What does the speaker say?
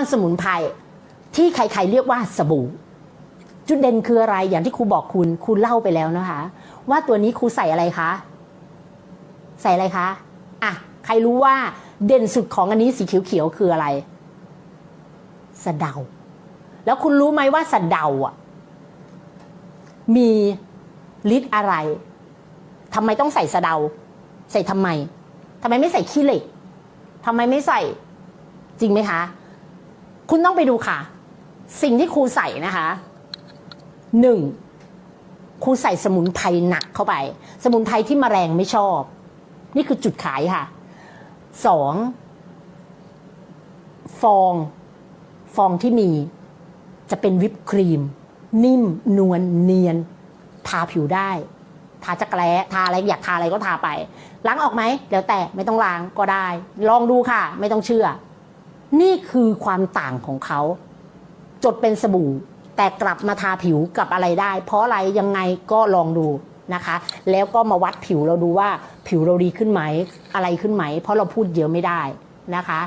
อนสมุนไพรที่ใครๆเรียกว่าสบู่ จุดเด่นคืออะไรอย่างที่ครูบอกคุณครูเล่าไปแล้วนะคะ ว่าตัวนี้ครูใส่อะไรคะ ใส่อะไรคะอะใครรู้ว่าเด่นสุดของอันนี้สีเขียวๆคืออะไร สะเดา แล้วคุณรู้ไหมว่าสะเดาอะ มีฤทธิ์อะไรทำไมต้องใส่สะเดา ใส่ทำไมทำไมไม่ใส่ขี้เหล็กทำไมไม่ใส่ จริงไหมคะ คุณต้องไปดูค่ะ สิ่งที่ครูใส่นะคะหนึ่งครูใส่สมุนไพรหนักเข้าไป สมุนไพรที่มแมลงไม่ชอบ นี่คือจุดขายค่ะสองฟอง ฟองที่มี จะเป็นวิปครีม นิ่ม นวลเนียน ทาผิวได้ ทาจักรแร้ทาอะไรอยากทาอะไรก็ทาไป ล้างออกไหมเดี๋ยวแต่ไม่ต้องล้างก็ได้ ลองดูค่ะ ไม่ต้องเชื่อ นี่คือความต่างของเขา จดเป็นสบู่ แต่กลับมาทาผิวกับอะไรได้ เพราะอะไรยังไงก็ลองดูนะคะ แล้วก็มาวัดผิวเราดูว่าผิวเราดีขึ้นไหมอะไรขึ้นไหม เพราะเราพูดเยอะไม่ได้นะคะ